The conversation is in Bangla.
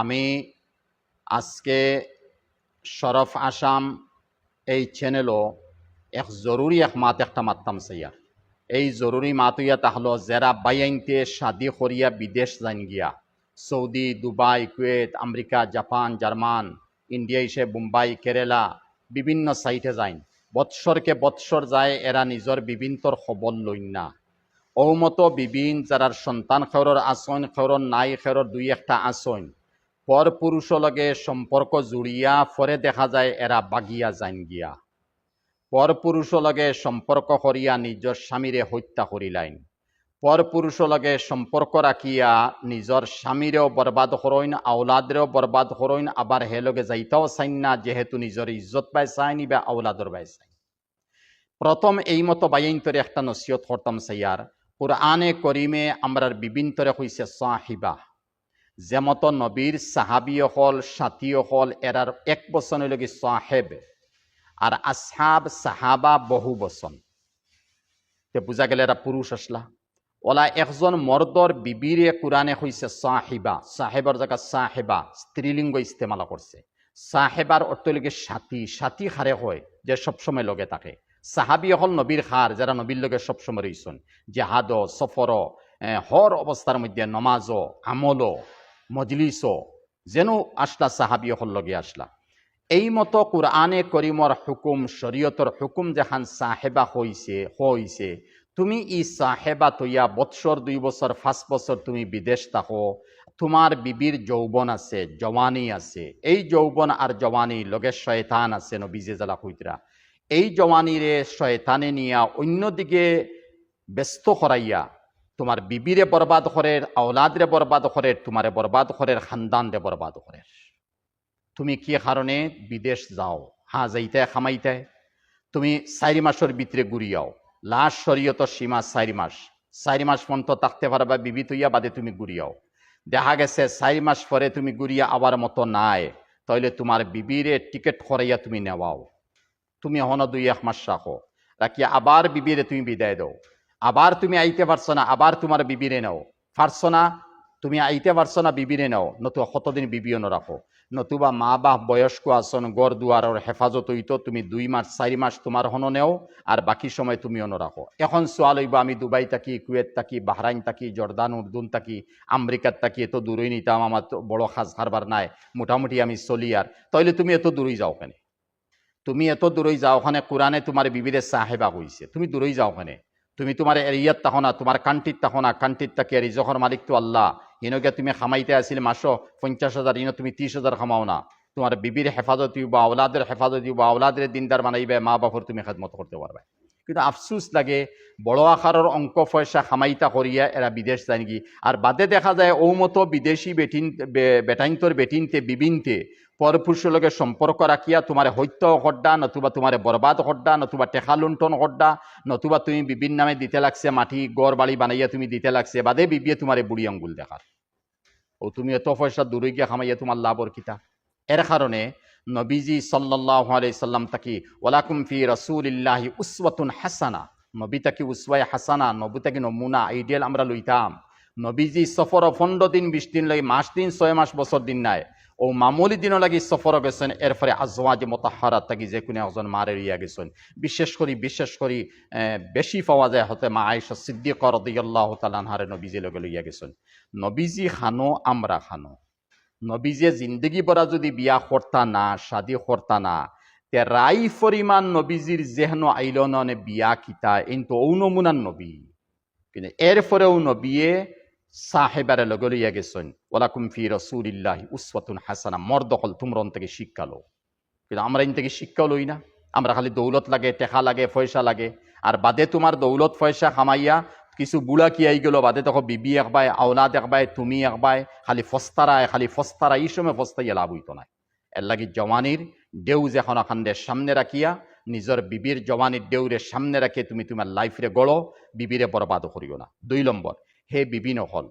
আমি আজকে শরফ আসাম এই চ্যানেলও এক জরুরি এক মাত, একটা মাততাম সাইয়ার এই জরুরি মাতুয়া তাহলো যারা বাইআইনতে শাদি করিয়া বিদেশ যান গিয়া। Saudi, Dubai, Kuwait, America, Japan, German, India ইসে, মুম্বাই, কেরালা, বিভিন্ন সাইটে যাইন। বৎসরকে বৎসর যায় এরা নিজর বিভিন্নর খবর লইন না। ঔমত বিভিন যারার সন্তান খেরর আসন খেরর নাই খেরর দুই একটা আসন। পর পুরুষ লগে সম্পর্ক জুড়িয়া পরে দেখা যায় এরা বাগিয়া যাইন গিয়া পর পুরুষ লগে সম্পর্ক করিয়া নিজর স্বামীরে হত্যা করিলাইন পর পুরুষ লগে সম্পর্ক রাখিয়া নিজর স্বামীরেও বরবাদ করইন আওলাদরেও বরবাদ করইন আবার হে লগে যাইতাও চাইন না যেহেতু নিজর ইজ্জত পাই চাইনি বা আওলাদর পাই চাই। প্রথম এই মতো বাইন্তরে একটা নসিহত করতাম সাইয়ার কোরআনে করিমে আমরার বিভিন্তরে হইছে সাহিবা যেমত নবীর সাথী হল এরার এক বচনলৈকে সাহেব আর আসহাব সাহাবা বহু বচন তে বুঝা গেলে এরা পুরুষ আসলা ওলা একজন মর্দর বিবিরে কোরআনে হইছে সাহিবা সাহেবর জায়গা সাহেবা স্ত্রীলিঙ্গ ইস্তেমালা করছে সাহেবার অর্থলৈকে সাথী সাথী হারে হয় যে সবসময় লগে থাকে। সাহাবি হল নবীর খার যারা নবীর লগে সবসময় রইছেন জেহাদ সফর হর অবস্থার মধ্যে নমাজ, আমল মজলিস যেন আসলা, সাহাবি লগে আসলা। এই মতো কোরআনে করিমর হুকুম শরীয়তর হুকুম যেখান সাহেবা হইছে হইছে তুমি ই সাহেবা তৈয়া বৎসর দুই বছর পাঁচ বছর তুমি বিদেশ থাকো তোমার বিবির যৌবন আছে জওয়ানি আছে। এই যৌবন আর জওয়ানি লগে শয়তান আছে, নবীজে জ্বালা হইতরা এই জওয়ানিরে শয়তানে নিয়া অন্যদিকে ব্যস্ত করাইয়া তোমার বিবিরে বরবাদ করে আওলাদরে বরবাদ করে তোমারে বরবাদ করে খানদানরে বরবাদ করে তুমি কি কারণে বিদেশ যাও? হা, যাইতে, খামাইতে। তুমি চারি মাসের ভিতরে ঘুরিয়াও লাশ শরীয়ত সীমা চারি মাস। চারি মাস পর্যন্ত থাকতে পারবা, বিবি তুইয়া বাদে তুমি ঘুরিয়াও দেখা গেছে, চারি মাস পরে তুমি ঘুরিয়া আবার মতো নাই। তাইলে তোমার বিবিরে টিকিট করাইয়া তুমি নেওয়াও। তুমি হন দুই এক মাস রাখো। রাখিয়া আবার বিবিরে তুমি বিদায় দাও। আবার তুমি আইতে পারছ না, আবার তোমার বিবিরে নাও। পারছ না, তুমি আইতে পারছ না বিবিরে নাও। নতুবা কতদিন বিবিও রাখো নতুবা মা বাপ বয়স্ক আসন গড় দুয়ারের হেফাজত হইতো তুমি দুই মাস চারি মাস তোমার হন নেও আর বাকি সময় তুমি অন রাখো এখন চোয়া লইব আমি দুবাই থাকি কুয়েত থাকি বাহরাইন থাকি জর্দান উর্দুন থাকি আমেরিকার থাকি, এত দূরই নিতাম আমার বড় সাজ হারবার নাই, মোটামুটি আমি চলি আর তাইলে তুমি এত দূরই যাও কেনে? তুমি এত দূরই যাও ওখানে কোরআনে তোমার বিবিরে সাহেবা হইছে তুমি দূরই যাও ওখানে তুমি তোমার এরিয়াত তাহো না, তোমার কান্ট্রিত তাহো না কান্ট্রিত তাকি আর রিজহর মালিক তো আল্লাহ। ইনকে তুমি খামাইতে আসিল মাসো পঞ্চাশ হাজার ইনো তুমি ত্রিশ হাজার খামাও না। তোমার বিবির হেফাজত বা আওলাদের হেফাজত বা আওলাদের দিনদার বানাইবে, মা বাপর তুমি খেদমত করতে পারবে। কিন্তু আফসুস লাগে, বড় আকারের অঙ্ক পয়সা খামাইতা করিয়া এরা বিদেশ যায় নাকি? আর বাদে দেখা যায় ঔমতো বিদেশি বেটিন বেটাইন্তর বেটিনতে, বিবিনতে পরপুরুষের লগে সম্পর্ক রাখিয়া তোমার হত্য হড্ডা নতুবা তোমার বরবাদ হড্ডা নতুবা টেকা লুণ্ঠন হড্ডা নতুবা তুমি বিবিন নামে দিতে লাগছে মাটি, গড় বাড়ি বানাইয়া তুমি দিতে লাগছে, বাদে বিবিয়ে তোমার বুড়ি আঙ্গুল দেখার ও তুমি এত পয়সা দূরে গিয়া খামাইয়া তোমার লাভর কিতা। এর কারণে নবীজি সাল্লাহ সাল্লাম তাকি, ওলাকুম ফি রসুলিল্লাহি উসওয়াতুন হাসানা নবী তাকি উসওয়াই হাসানা নবী তাকি নমুনা আইডিয়াল আমরা লইতাম। নবীজি সফর পনেরো দিন, বিশ দিন লাগে, মাস দিন, ছয় মাস বছর দিন নাই। ও মামুলি দিনও লাগি সফর গেছেন এরপরে আজওয়াজ মোতাহারাত থাকি যে কোনো একজন মারে রিয়া গেছেন। বিশেষ করি বিশেষ করি বেশি পাওয়া যায় হতে মা আয়েশা সিদ্দিক রদিয়াল্লাহ তালানহারে নবীজি লগে লইয়া গেছেন। নবীজি খানো, আমরা খানো। নবীজে জিন্দগি পরা যদি বিয়া করতা না, শাদি করতা না, তে রাই পরিমাণ নবীজির যেহেন আইল নে বিয়া কিতা কিন্তু ঔ নমুনার নবী। কিন্তু এরপরেও নবীয়ে সাহেবারে লগে লইয়া গেছেন। ওলাকুম ফি রসুলিল্লাহি উসওয়াতুন হাসানা। মর্দকল তুমরন থেকে শিক্ষালো কিন্তু আমরা ইন থেকে শিক্ষাও লই না। আমরা খালি দৌলত লাগে, টেকা লাগে, পয়সা লাগে। আর বাদে তোমার দৌলত, পয়সা খামাইয়া কিছু বুড়া কি আই গেল? বাদে তখন বিবি একবাই আওলাদ একবাই তুমি একবাই খালি ফস্তারায়, খালি ফস্তারা, এই সময় ফস্তাইয়া লাভ হইতো না এর লাগি জওয়ানির ডেউজ এখন খান্দের সামনে রাখিয়া, নিজের বিবির জওয়ানির ডেউরে সামনে রাখিয়ে তুমি তোমার লাইফরে গড়ো, বিবিরে বরবাদ করিও না। দুই নম্বর সেই বিবি নহ'ল